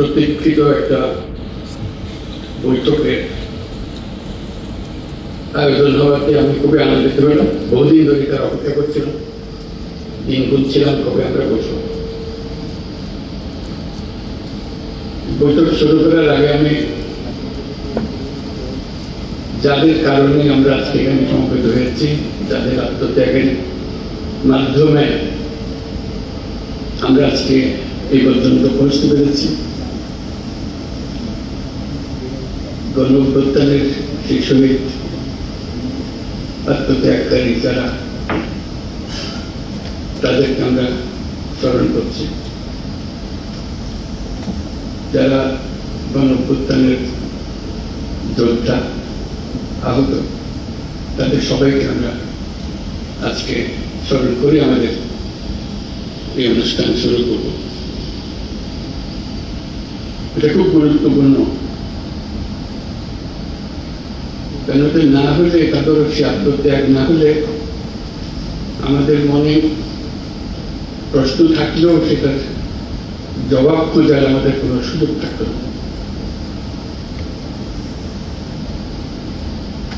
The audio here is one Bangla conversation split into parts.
প্রতীক্ষিত একটা বৈঠকের আয়োজন হওয়াতে আমি খুবই আনন্দিত হলাম। বহুদিন ধরে তার অপেক্ষা করছিলাম। দিন গুনছিলাম কবে আমরা বসবো। বৈঠক শুরু করার আগে আমি যাদের কারণে আমরা আজকে এখানে সমবেত হয়েছি, যাদের আত্মত্যাগের মাধ্যমে আমরা আজকে এই পর্যন্ত পৌঁছতে পেরেছি। গণ অভ্যুত্থানের সেই শহীদ আত্মত্যাগকারী যারা, তাদেরকে আমরা স্মরণ করছি। যারা গণ অভ্যুত্থানের যোদ্ধা আহত, তাদের সবাইকে আমরা আজকে স্মরণ করে, আমাদের এই অনুষ্ঠান শুরু করব। এটা খুব গুরুত্বপূর্ণ। কেন না হলে একাদশী আত্মত্যাগ না হলে আমাদের মনে প্রশ্ন থাকলেও সেটার জবাব খোঁজার আমাদের কোনো সুযোগ থাকতো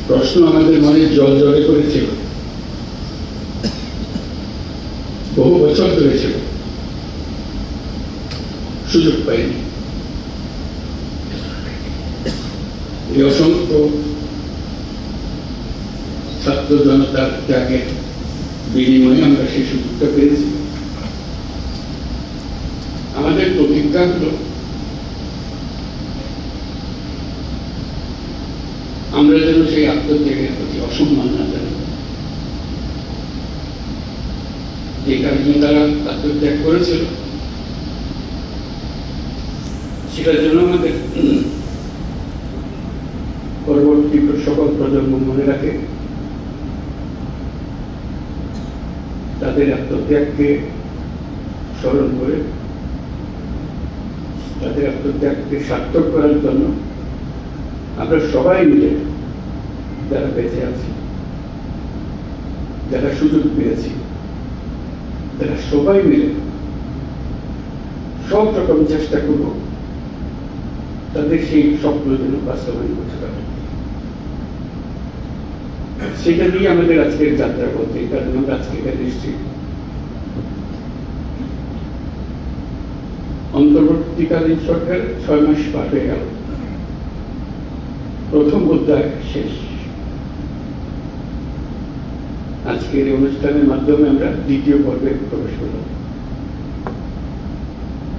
প্রশ্ন আমাদের মনে জল জলে করেছিল বহু বছর ধরে ছিল। সুযোগ পাইনি। এই অসংখ্য ছাত্র জনতার ত্যাগের বিনিময়ে আমরা সেই সুযোগটা পেয়েছি। আমাদের প্রতিজ্ঞা হলো, আমরা যেন সেই আত্মত্যাগের প্রতি অসম্মান না জানাই যে কারণে তারা আত্মত্যাগ করেছিল, সেটার জন্য আমাদের পরবর্তী সকল প্রজন্ম মনে রাখে। তাদের আত্মত্যাগকে স্মরণ করে, তাদের আত্মত্যাগকে সার্থক করার জন্য আমরা সবাই মিলে যারা বেঁচে আছি, যারা সুযোগ পেয়েছি তারা সবাই মিলে সব রকম চেষ্টা করব, তাদের সেই স্বপ্ন যেন বাস্তবায়ন করতে পারে। সেটা নিয়ে আমাদের আজকের যাত্রা করতে কারণে আমরা আজকে এসেছি। অন্তর্বর্তীকালীন সরকার ছয় মাস পার হয়ে গেল। প্রথম অধ্যায় শেষ। আজকের এই অনুষ্ঠানের মাধ্যমে আমরা দ্বিতীয় পর্বে প্রবেশ করলাম।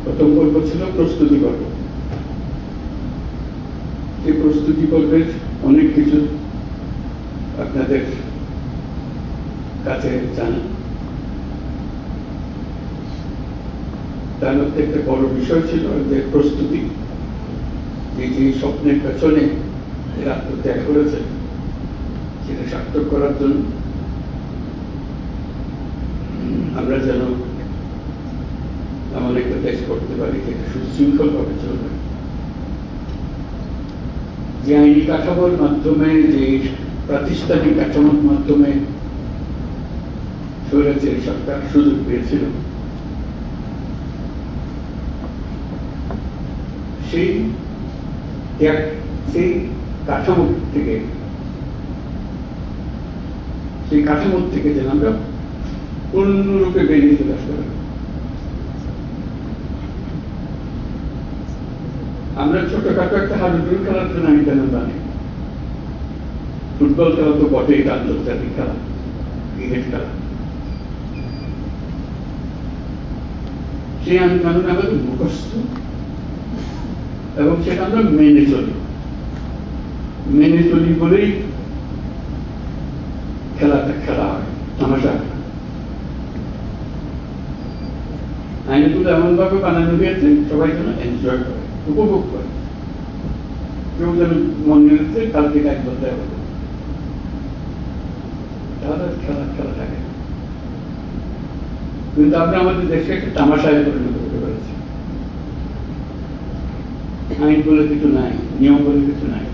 প্রথম পর্ব ছিল প্রস্তুতি পর্ব। এই প্রস্তুতি পর্বের অনেক কিছু আপনাদের কাছে জানা তার মধ্যে একটা বড় বিষয় ছিল যে প্রস্তুতি, যে যে স্বপ্নের পেছনে এরা আত্মত্যাগ করেছে, সেটা সার্থক করার জন্য আমরা যেন এমন একটা দেশ করতে পারি যেটা সুশৃঙ্খল ভাবে চলবে। যে আইনি কাঠামোর মাধ্যমে যে প্রাতিষ্ঠানিক কাঠামোর মাধ্যমে স্বৈরাচারী সরকার সুযোগ পেয়েছিল। সেই সেই কাঠামো থেকে, সেই কাঠামোর থেকে যেন আমরা পূর্ণরূপে বেরিয়ে চলে আসতে আমরা ছোটখাটো একটা হাডুডুল খেলার জন্য আমি কেন জানি ফুটবল খেলা তো বটে এটা আন্তর্জাতিক খেলা ক্রিকেট খেলা। সেই কারণে আমাদের মুখস্থ। এবং সেটা আমরা মেনে চলি। মেনে চলি বলেই খেলাটা খেলা হয়, তামাশা আইনগুলো এমন ভাবে বানানো হয়েছে, সবাই যেন এনজয় করে, উপভোগ করে। কেউ যেন মনে হচ্ছে কাল থেকে এক বলতে থাকে। কিন্তু আমাদের দেশকে একটা তামাশায় পরিণত করতে আইন বলে কিছু নাই, নিয়ম বলে কিছু নাই।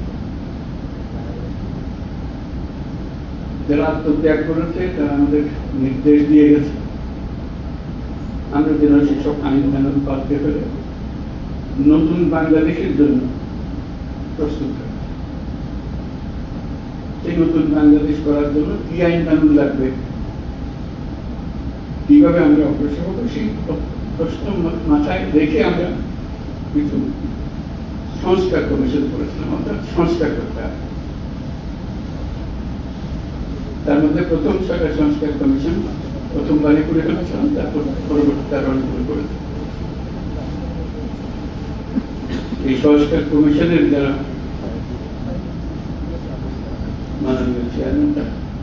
যারা আত্মত্যাগ করেছে, তারা আমাদের নির্দেশ দিয়ে গেছে। আমরা যেন সেসব আইন মেনে পালতে পেরে নতুন বাংলাদেশের জন্য প্রস্তুত সেই নতুন বাংলাদেশ করার জন্য কি আইন কানুন লাগবে? কীভাবে আমরা অগ্রসর হব? সেই প্রশ্ন মাথায় রেখে আমরা কিছু সংস্কার কমিশন করেছিলাম, অর্থাৎ সংস্কার করতে তার মধ্যে প্রথম সরকার সংস্কার কমিশন প্রথমবারে করে ফেলেছিলাম, তারপর পরবর্তী রণপুর করেছে। এই সংস্কার কমিশনের যারা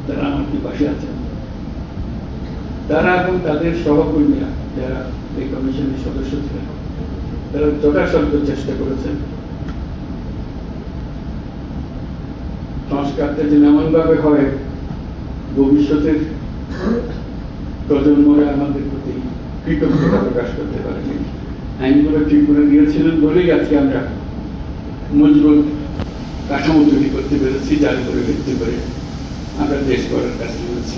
তারা পাশে আছেন তারা এবং তাদের সহকর্মীরা যারা এই কমিশনের সদস্য ছিলেন তারা যথাসাধ্য চেষ্টা করেছেন সংস্কারটা যেন এমন ভাবে হয় ভবিষ্যতের প্রজন্মরা আমাদের প্রতি কৃতজ্ঞতা প্রকাশ করতে পারে আইনগুলো ঠিক করে দিয়েছিলেন বলেই আজকে আমরা মজবুত কাঠামো তৈরি করতে পেরেছি যার উপরে ভিত্তি করে আমরা দেশ করার কাছে রয়েছি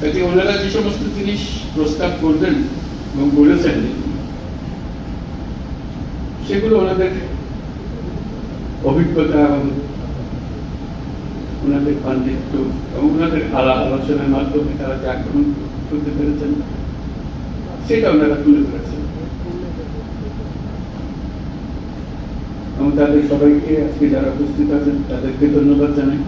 কাজে ওনারা যে সমস্ত জিনিস প্রস্তাব করবেন এবং বলেছেন সেগুলো ওনাদের অভিজ্ঞতা এবং ওনাদের পাণ্ডিত্য এবং ওনাদের আলাপ আলোচনার মাধ্যমে তারা যা গ্রহণ করতে পেরেছেন সেটা ওনারা তুলে ধরেছেন এবং তাদের সবাইকে আজকে যারা উপস্থিত আছেন তাদেরকে ধন্যবাদ জানাই।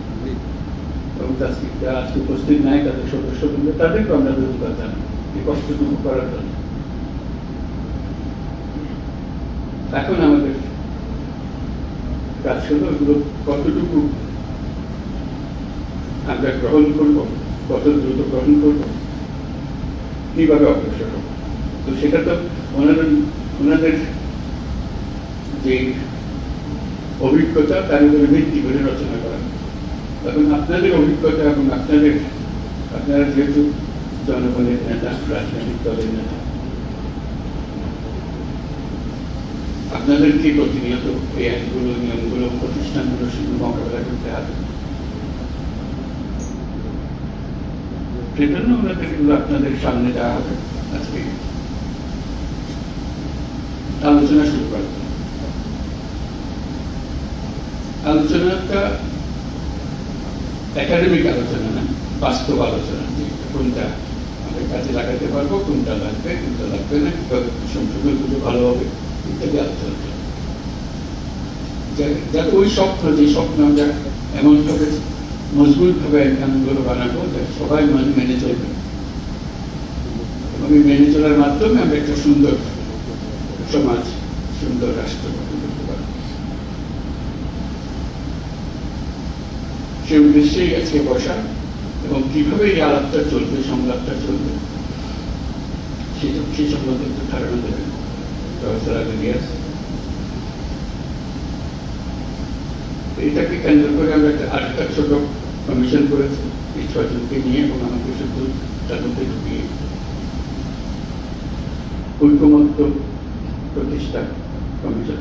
এবং আজকে যারা আজকে উপস্থিত নাই তাদের সদস্য বৃন্দ তাদেরকে আমরা ধন্যবাদ জানাই এই কষ্টটুকু করার জন্য। এখন আমাদের কাজ হলো এগুলো কতটুকু আমরা গ্রহণ করব কত দ্রুত গ্রহণ করব কীভাবে অগ্রসর হব? তো সেটা তো ওনাদের ওনাদের যে অভিজ্ঞতা তার উপরে ভিত্তি করে রচনা করা। এখন আপনাদের অভিজ্ঞতা এবং আপনাদের আপনারা যেহেতু জনগণের নেতা, রাজনৈতিক দলের নেতা। আপনাদেরকে প্রতিনিয়ত এই আইনগুলো, নিয়মগুলো, প্রতিষ্ঠানগুলো শুধু মোকাবেলা করতে হবে। সেজন্য ওনাদের কিন্তু আপনাদের সামনে দেওয়া হবে। আজকে আলোচনা শুরু করব আলোচনাটা একাডেমিক আলোচনা না, বাস্তব আলোচনা। কোনটা আমরা কাজে লাগাতে পারব, কোনটা লাগবে কোনটা লাগবে না, কীভাবে সংশোধন করলে ভালো হবে, ইত্যাদি আলোচনা। যাতে ওই স্বপ্ন, যে স্বপ্ন আমরা এমন ভাবে মজবুত ভাবে আইনগুলো বানাবো যাতে সবাই মানে মেনে চলবে। এবং এই মেনে চলার মাধ্যমে আমরা একটা সুন্দর সমাজ, সুন্দর রাষ্ট্র গঠন করতে পারব সে উদ্দেশ্যেই আজকে বসা এবং কীভাবে এই আলাপটা চলবে, সংলাপটা চলবে, সেটা সে সম্বন্ধে একটু ধারণা দেবেন। প্রফেসর আলিয়াস এটাকে কেন্দ্র করে আমরা একটা আরেকটা ছোট কমিশন করেছি, এই ছয়জনকে নিয়ে এবং আমাকে শুধু তার মধ্যে ঢুকিয়ে। ঐকমত্য প্রতিষ্ঠা কমিশন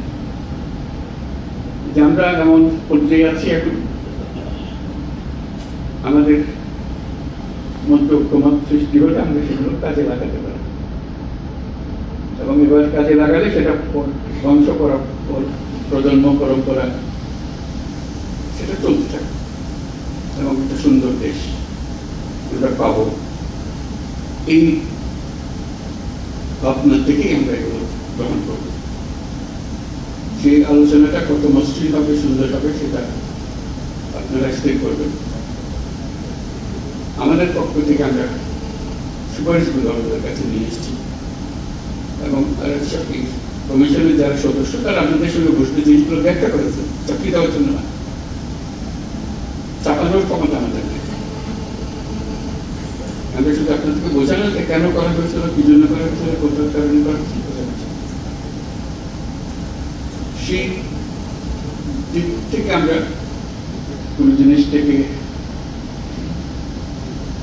যে আমরা এমন পর্যায়ে আছি এখন। আমাদের মধ্যে ঐক্যমত সৃষ্টি হলে আমরা সেগুলো কাজে লাগাতে পারি। এবং এবার কাজে লাগালে সেটা বংশ পর- পর- প্রজন্ম পরম্পরা, সেটা চলতে থাকে। এবং একটা সুন্দর দেশ আমরা পাবো। এই ভাবনা থেকেই আমরা এগুলো গ্রহণ করব। সেই আলোচনাটা কত মসৃণ হবে, সুন্দর হবে, সেটা আপনারা স্থির করবেন। আমাদের পক্ষ থেকে আমরা সুপারিশগুলো আমাদের কাছে নিয়ে এসেছি। এবং কমিশনের যারা সদস্য, তারা আমাদের সঙ্গে বসতে জিনিসগুলো ব্যাখ্যা করেছে। চাকরি দেওয়ার জন্য না। চাপানোর ক্ষমতা আমাদের নেই। আমরা শুধু আপনাদেরকে বোঝানো যে কেন করা হয়েছিল, কি জন্য করা হয়েছিল কোথাও কারণে করা হয়েছিল বোঝানো। সেই দিক থেকে আমরা কোনো জিনিসটাকে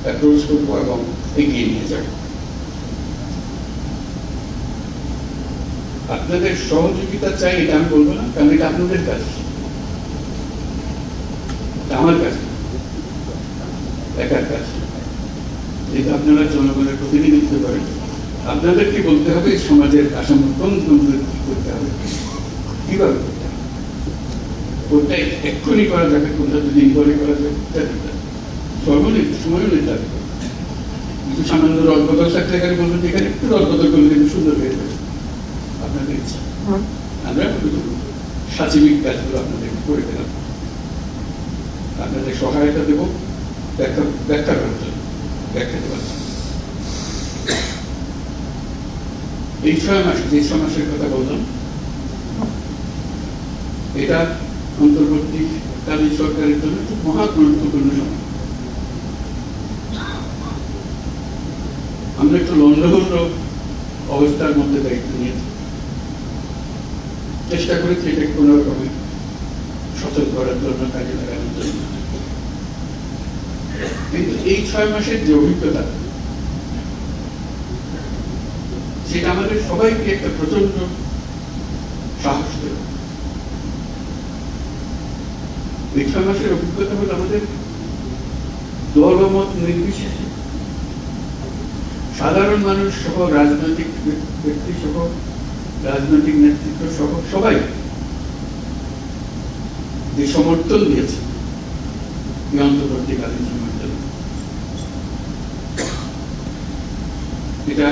অ্যাপ্রোচ করব এবং এগিয়ে নিয়ে যাব। আপনাদের সহযোগিতা চাই, এটা আমি বলব না, কারণ এটা আপনাদের কাজ। আমার কাজ। একার কাজ। যেহেতু আপনারা জনগণের প্রতিনিধিত্ব করেন আপনাদেরকে বলতে হবে? সমাজের কাঠামো কোন করতে হবে? কীভাবে? করতে হবে কোনটা এক্ষুনি করা যাবে কোনটা দুদিন পরে করা যাবে ইত্যাদি সময় কিছু সামান্য রদবদল থাকলে এখানে বলবেন এখানে একটু রদবদল করলে কিন্তু সুন্দর হয়ে যাবে। আপনাদের ইচ্ছা। আমরা সাচিবিক কাজগুলো আপনাদের করে দিলাম। আপনাদের সহায়তা দেব ব্যাখ্যা ব্যাখ্যা করার জন্য। ব্যাখ্যা দেওয়ার জন্য। এই ছয় মাস যে ছয় মাসের কথা বললাম এটা অন্তর্বর্তীকালীন সরকারের জন্য খুব মহা গুরুত্বপূর্ণ সময় আমরা একটু লন্ডভন্ড অবস্থার মধ্যে দায়িত্ব নিয়েছি। চেষ্টা করেছি এটাকে কোনো রকমে সচল করার জন্য কাজে লাগানোর জন্য। কিন্তু এই ছয় মাসের যে অভিজ্ঞতা, সেটা আমাদের সবাইকে একটা প্রচণ্ড সাহস দেবে। মাসের অভিজ্ঞতা হলো আমাদের দলমত নির্বিশেষে। সাধারণ মানুষ সহ, রাজনৈতিক ব্যক্তি সহ, রাজনৈতিক নেতৃত্ব সহ সবাই যে সমর্থন দিয়েছে অন্তর্বর্তীকালীন সময়ের জন্য এটা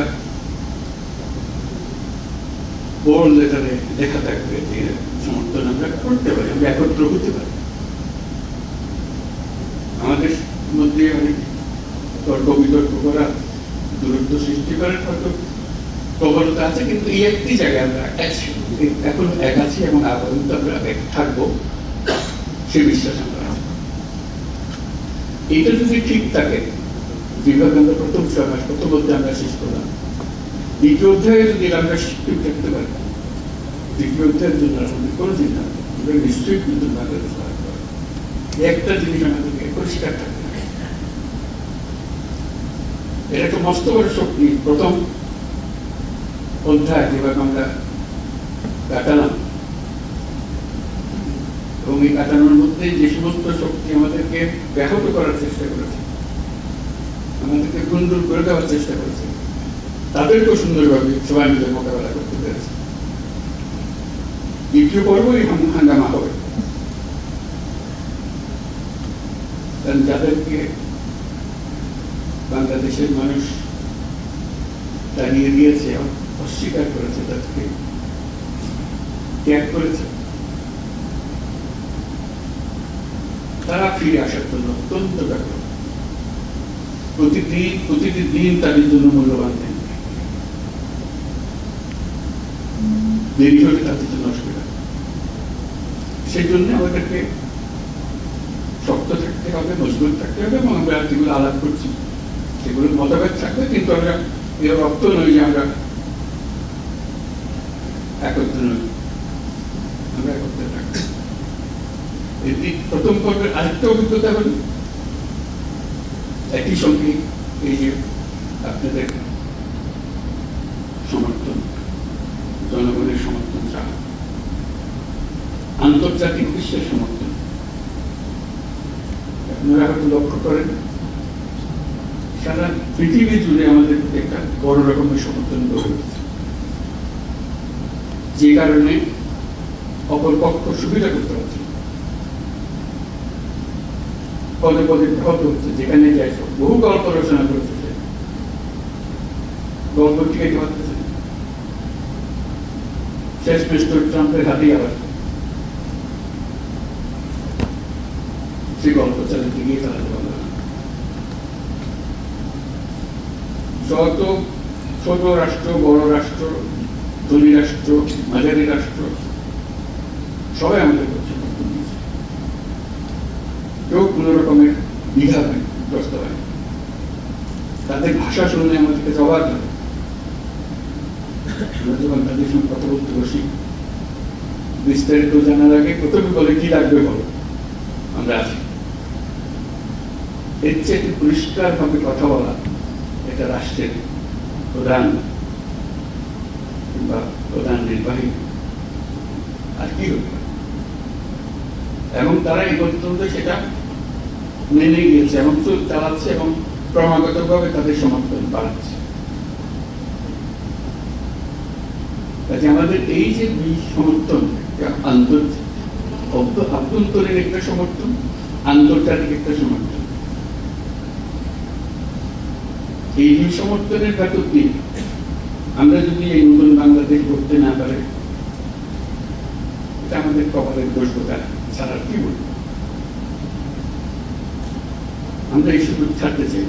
বোর্ড লেটারে লেখা থাকবে যে সমর্থন আমরা করতে পারি, আমরা একত্র হতে পারি আমাদের মধ্যে অনেক তর্ক বিতর্ক করা, দূরত্ব সৃষ্টি করার হয়তো প্রবণতা আছে, কিন্তু এই একটি জায়গায় আমরা এখন এক আছি এবং আমরা এক থাকব, সে বিশ্বাস আমরা যদি ঠিক থাকে আমরা প্রথম ছয় মাস, প্রথম অধ্যায় আমরা শেষ করলাম। দ্বিতীয় অধ্যায়ে যদি আমরা ঠিক থাকতে পারি, দ্বিতীয় অধ্যায়ের জন্য আমাদের কোনো চিন্তা নিশ্চয়ই কিন্তু একটা জিনিস আমাদেরকে পরিষ্কার হবে। এটা মস্ত বড় শক্তি, প্রথম অধ্যায় যেভাবে আমরা কাটালাম। এবং এই কাটানোর মধ্যে যে সমস্ত শক্তি আমাদেরকে ব্যাহত করার চেষ্টা করেছে, আমাদেরকে গুন্দুর করে দেওয়ার চেষ্টা করেছে, তাদেরকেও সুন্দরভাবে সবাই মিলে মোকাবেলা করতে পেরেছে। দ্বিতীয় পর্বই হাম- হাঙ্গামা হবে। কারণ যাদেরকে বাংলাদেশের মানুষ দাঁড়িয়ে দিয়েছে, অস্বীকার করেছে তাদেরকে, ত্যাগ করেছে। তারা ফিরে আসার জন্য অত্যন্ত ব্যাকুল প্রতিদিন প্রতিটি দিন তাদের জন্য মূল্যবান দেন দেরি হলে তাদের জন্য অসুবিধা। সেই জন্য আমাদেরকে শক্ত থাকতে হবে, মজবুত থাকতে হবে এবং আমরা যেগুলো আলাপ করছি সেগুলো মতভেদ থাকবে, কিন্তু আমরা এর নই যে আমরা একত্র নই। আমরা একত্রে থাকব। প্রথম পর্বের আরেকটা অভিজ্ঞতা হল, একই সঙ্গে এই যে আপনাদের সমর্থন, জনগণের সমর্থন চাওয়া, আন্তর্জাতিক বিশ্বের সমর্থন। আপনারা হয়তো লক্ষ্য করেন সারা পৃথিবী জুড়ে আমাদের একটা বড় রকমের সমর্থন গড়ে উঠেছে। যে কারণে অপর পক্ষ সুবিধা করতে পারছে পদে পদে ব্যাহত হচ্ছে। যেখানে সব বহু গল্প রচনা করেছে গল্প টিকাইতে পারতেছে শেষ মিস্টার ট্রাম্পের হাতেই আবার সে গল্প চালিয়ে গিয়ে চালাতে পারল না যত ছোট রাষ্ট্র, বড় রাষ্ট্র, ধনী রাষ্ট্র, মাঝারি রাষ্ট্র, সবাই আমাদের কেউ কোনো রকমের দ্বিধা নেই প্রস্তাবায় তাদের ভাষা শুনলে আমাদেরকে জবাব আমরা যখন তাদের সঙ্গে কথা বলতে বসি, বিস্তারিত জানার আগে প্রথমে বলে, কি লাগবে বলো? আমরা আছি। এর চেয়ে পরিষ্কার ভাবে কথা বলা এটা রাষ্ট্রের প্রধান কিংবা প্রধান নির্বাহী আর কি এবং তারা এই পর্যন্ত সেটা মেনে গিয়েছে এবং চল চালাচ্ছে এবং ক্রমাগত ভাবে তাদের সমর্থন বাড়াচ্ছে। কাজে আমাদের এই যে সমর্থন, এটা আন্তর- অভ্য- আভ্যন্তরীণ একটা সমর্থন, আন্তর্জাতিক একটা সমর্থন। এই দুই সমর্থনের ভেতর দিয়ে আমরা যদি এই নতুন বাংলাদেশ করতে না পারি, এটা আমাদের কপালের দোষ ছাড়া কি বলব? আমরা এই সুযোগ ছাড়তে চাই।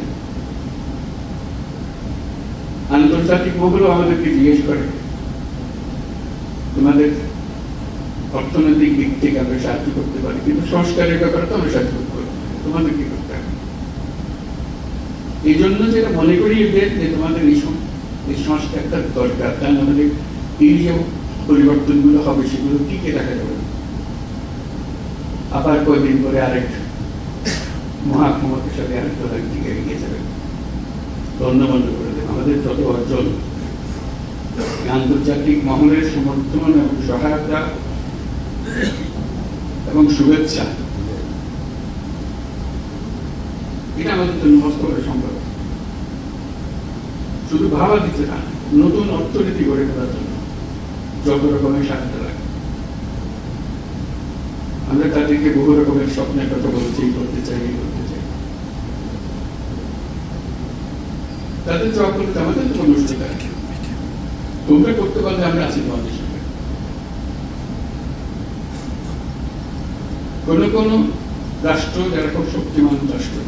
আন্তর্জাতিক মহলও আমাদেরকে জিজ্ঞেস করে, তোমাদের অর্থনৈতিক দিক থেকে আমরা সাহায্য করতে পারি, কিন্তু সংস্কারের ব্যাপারে তো আমরা সাহায্য করতে পারি তোমাদের কি করতে হবে? এই জন্য যেটা মনে করি যে তোমাদের এই এই সংস্কারটা দরকার। তার আমাদের এই যে পরিবর্তনগুলো হবে, সেগুলো টিকে রাখা যাবে আবার কয়েকদিন পরে আরেক মহাক্ষমতার সাথে আরেক দলের দিকে এগিয়ে যাবে। বন্ধ করে দেবে। আমাদের যত অর্জন আন্তর্জাতিক মহলের সমর্থন এবং সহায়তা এবং শুভেচ্ছা এটা আমাদের জন্য হস্তগত সম্ভব শুধু ভাবা দিচ্ছে না, নতুন অর্থনীতি গড়ে তোলার জন্য যত রকমের সাহায্য লাগে। আমরা তাদেরকে বহু রকমের স্বপ্নের কথা বলছি, করতে চাই করতে চাই। তাদের জবাব করতে আমাদের কোনো অসুবিধা নেই। তোমরা করতে পারলে আমরা আছি তোমাদের সঙ্গে কোন কোন রাষ্ট্র যারা খুব শক্তিমান রাষ্ট্র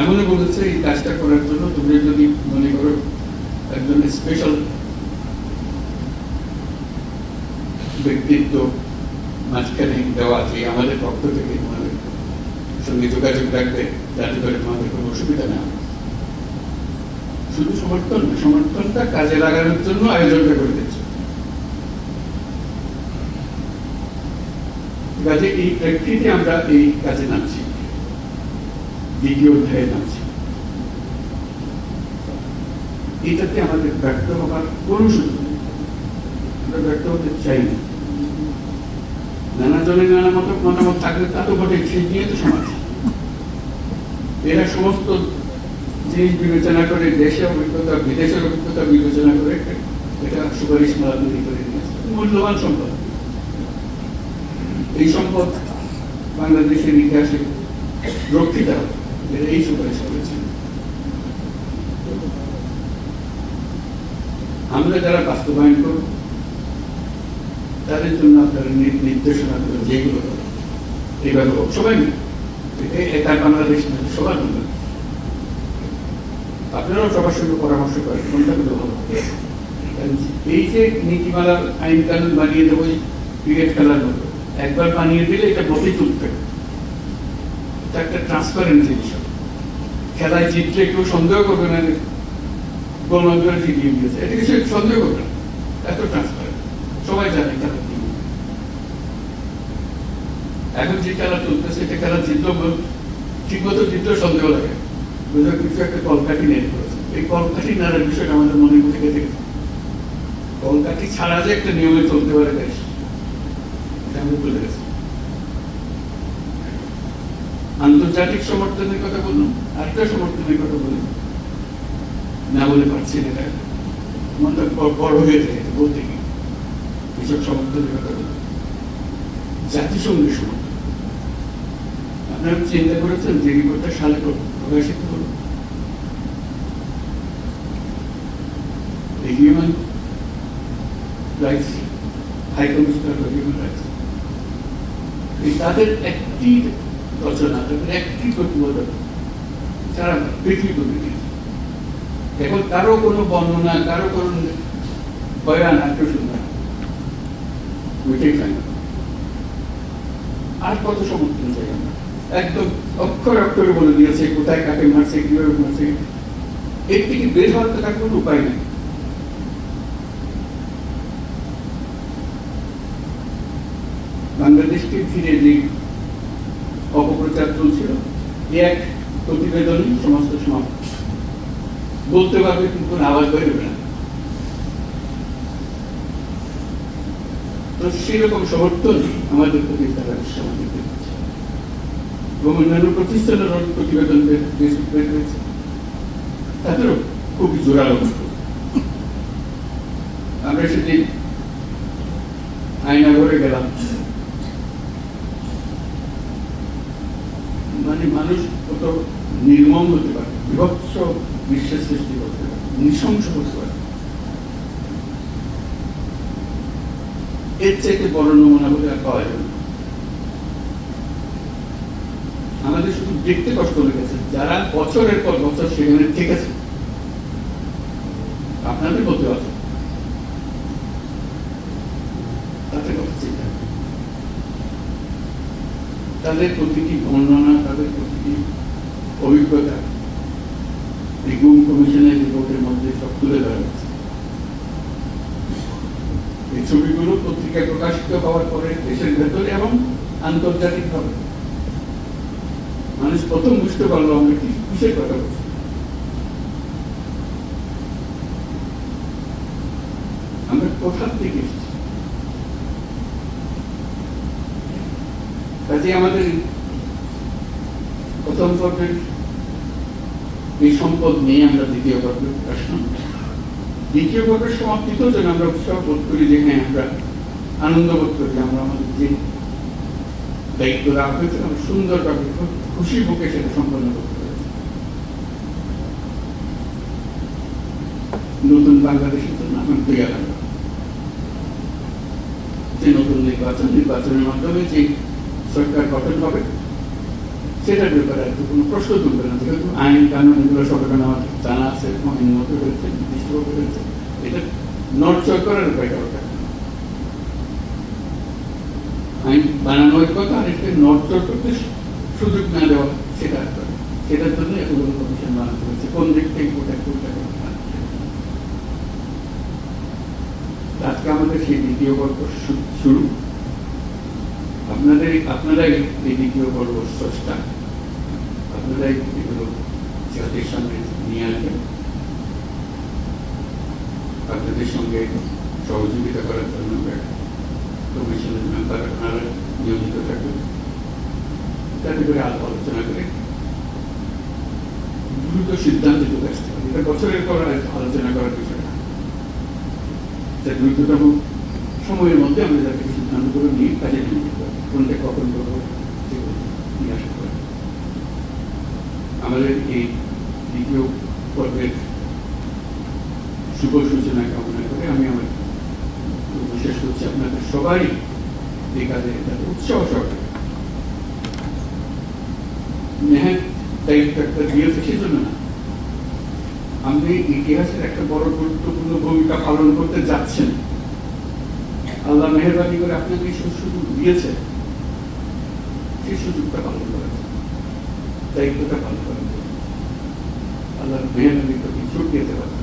এমনও বলেছে, এই কাজটা করার জন্য তুমি যদি মনে করো একজন স্পেশাল ব্যক্তিত্ব মাঝখানে দেওয়া আছে আমাদের পক্ষ থেকে তোমাদের সঙ্গে যোগাযোগ রাখবে, যাতে করে তোমাদের কোনো অসুবিধা না শুধু সমর্থন সমর্থনটা কাজে লাগানোর জন্য আয়োজনটা করে দিচ্ছে। কাজে এই প্রেক্ষিতে আমরা এই কাজে নামছি। দ্বিতীয় অধ্যায়ে নামছি এটাতে আমাদের ব্যর্থ হবার কোন সুযোগ ব্যর্থ হতে চাই না। নানা জনের নানা মত মতামত থাকলে তা তো সেই নিয়ে তো সমাজ। এরা সমস্ত জিনিস বিবেচনা করে দেশের অভিজ্ঞতা, বিদেশের অভিজ্ঞতা বিবেচনা করে, এটা সুপারিশ মালা তৈরি করে মূল্যবান সম্পদ। এই সম্পদ বাংলাদেশের ইতিহাসে রক্ষিত হবে। আমরা যারা বাস্তবায়ন করব, তাদের জন্য আপনারা নির্দেশনা দেবেন যেগুলো। এইভাবে হোক। সবাই। এটা বাংলাদেশ সবার জন্য আপনারাও সবার সঙ্গে পরামর্শ করেন, কোনটা করলে ভালো এই যে নীতিমালা আইন কানুন বানিয়ে দেবো ক্রিকেট খেলার মতো, একবার বানিয়ে দিলে এটা বসে তুলতে একটা ট্রান্সপারেন্সি হবে। খেলায় জিতলে কেউ সন্দেহ করবে না যে গোল জিতিয়ে দিয়েছে। এটা কিছু সন্দেহ করবে না। এত ট্রান্সপারেন্ট সবাই জানে খেলা এখন যে খেলা চলতেছে, এটা খেলা জিতলেও ঠিক মতো জিতলেও সন্দেহ লাগে। বুঝলো কিছু একটা কলকাঠি নেই করেছে। এই কলকাঠি নাড়ার বিষয়টা আমাদের মনে থেকে থেকে কলকাঠি ছাড়া যে একটা নিয়মে চলতে পারে দেশ, এটা আমি বলে গেছি। আন্তর্জাতিক সমর্থনের কথা বললাম আরেকটা সমর্থনের কথা বলি না বলে পারছি না মনটা বড় হয়ে যায় বলতে গিয়ে। এসব সমর্থনের কথা বলি জাতিসংঘের সমর্থন। আপনারা চিন্তা করেছেন যে রিপোর্টটা সালে প্র- প্রকাশিত হলো? Human rights high commissioner human rights তাদের একটি এখন কারও কোনো বর্ণনা কারও কোনো বয়ান না আর কত সমর্থন চাই আমরা একদম অক্ষর অক্ষরে বলে দিয়েছে কোথায় কাকে মারছে কীভাবে মারছে এর থেকে বের হওয়ার তো তার কোনো উপায় নেই বাংলাদেশকে ফিরে যে অপপ্রচার চলছিল। এক প্রতিবেদনই সমস্ত সমাপ্ত বলতে পারবে কিন্তু কোনো আওয়াজ বেরোবে না। তো সেরকম সমর্থন আমাদের প্রতি তারা সমাজে এবং অন্যান্য প্রতিষ্ঠানের প্রতিবেদন বের- তাদেরও খুবই জোরালো। আমরা সেদিন আয়না ঘরে গেলাম। মানে মানুষ কত নির্মম হতে পারে, বিভৎস বিশ্বের সৃষ্টি করতে পারে, নৃশংস হতে পারে। এর চাইতে বড় নমুনা বলে পাওয়া যাবে। আমাদের শুধু দেখতে কষ্ট লেগেছে, যারা বছরের পর বছর সেখানে ঠিক আছে আপনাদের বলতে পারছেন তাতে কথা চিন্তা তাদের প্রতিটি বর্ণনা, তাদের প্রতিটি অভিজ্ঞতা? এই গুম কমিশনের রিপোর্টের মধ্যে সব তুলে ধরা হয়েছে। এই ছবিগুলো পত্রিকায় প্রকাশিত হওয়ার পরে দেশের ভেতরে এবং আন্তর্জাতিকভাবে। মানুষ প্রথম বুঝতে পারল আমরা কি, কিসের কথা বলছি। আমরা কোথার থেকে এসেছি? কাজে আমাদের প্রথম পর্বের এই সম্পদ নিয়ে আমরা দ্বিতীয় পর্বে আসলাম দ্বিতীয় পর্বের সমাপ্তিতেও যেন আমরা উৎসাহ বোধ করি যে হ্যাঁ আমরা আনন্দ বোধ করি আমরা আমাদের যে দায়িত্ব দেওয়া হয়েছে, আমরা সুন্দরভাবে খুশি বুকে সেটা সম্পন্ন করতে পেরেছি। নতুন বাংলাদেশের জন্য আমার তৈরি লাগল যে নতুন নির্বাচন, নির্বাচনের মাধ্যমে যে সরকার গঠন হবে, সেটার ব্যাপারে আর কোনো প্রশ্ন তুলবে না, যেহেতু আইন কানুন এগুলো এখানে আমার জানা আছে এবং রয়েছে নির্দিষ্টভাবে রয়েছে, এটা নড়চড় করার উপায় দরকার আইন বানানো এক কথা আর এটাকে নড়চড় করতে সুযোগ না দেওয়া সেটা। সেটার জন্য এতগুলো কমিশন বানানো হয়েছে, কোন দিক থেকে কোথায় কোথায় আজকে আমাদের সেই দ্বিতীয় গল্প শুরু। আপনারাই এই দ্বিতীয় আপনারাই এগুলো জাতির নিয়ে আসবেন। আপনাদের সঙ্গে সহযোগিতা করার জন্য কমিশনের মেম্বার আপনারা থাকবেন। যাতে করে আলো আলোচনা করে দ্রুত সিদ্ধান্তে চলে আসতে হবে এটা বছরের পর আলোচনা করার বিষয় না। দ্রুততম সময়ের মধ্যে আমরা যাতে সিদ্ধান্ত করে নিয়ে কাজে নিয়ে যেতে পারি কোনটা কখন করব নিয়ে আসতে পারি আমাদের এই দ্বিতীয় পর্বের শুভ সূচনা কামনা করে আমি আমার বিশেষ করছি আপনাদের এই কাজে তাদের উৎসাহ সহকারে। ইতিহাসের একটা বড় গুরুত্বপূর্ণ ভূমিকা পালন করতে যাচ্ছেন। আল্লাহ মেহরবানি করে আপনাকে সুযোগ দিয়েছে। সেই সুযোগটা পালন করেন। দায়িত্বটা পালন করেন। আল্লাহ করে ছুট দিতে পারেন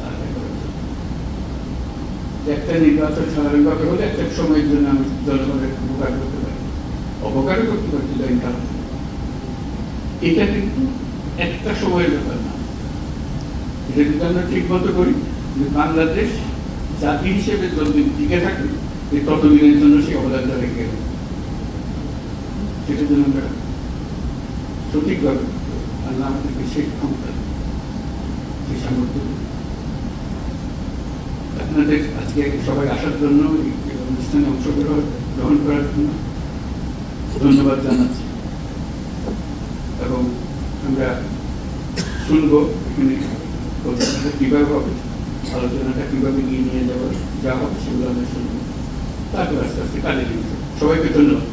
একটা নির্বাচন স্বাভাবিকভাবে হলে একটা সময়ের জন্য আমি জনগণের উপকার করতে পারি। অপকারও করতে পারি লাইন কারণ এটা কিন্তু একটা সময়ের ব্যাপার না। এটা যদি আমরা ঠিক মতো করি। যে বাংলাদেশ জাতি হিসেবে যতদিন টিকে থাকবে এই ততদিনের জন্য সে অবদানটা রেখে সেটার জন্য আমরা সঠিকভাবে আল্লাহ আমাদেরকে সেই ক্ষমতা সেই সামর্থ্য আপনাদের আজকে সবাই আসার জন্য অনুষ্ঠানে অংশগ্রহণ গ্রহণ করার জন্য ধন্যবাদ জানাচ্ছি। এবং আমরা শুনব এখানে কীভাবে হবে, আলোচনাটা কীভাবে এগিয়ে নিয়ে যাওয়া যা হবে সেগুলো আমরা শুনব। তারপর আস্তে আস্তে কাজে সবাইকে ধন্যবাদ।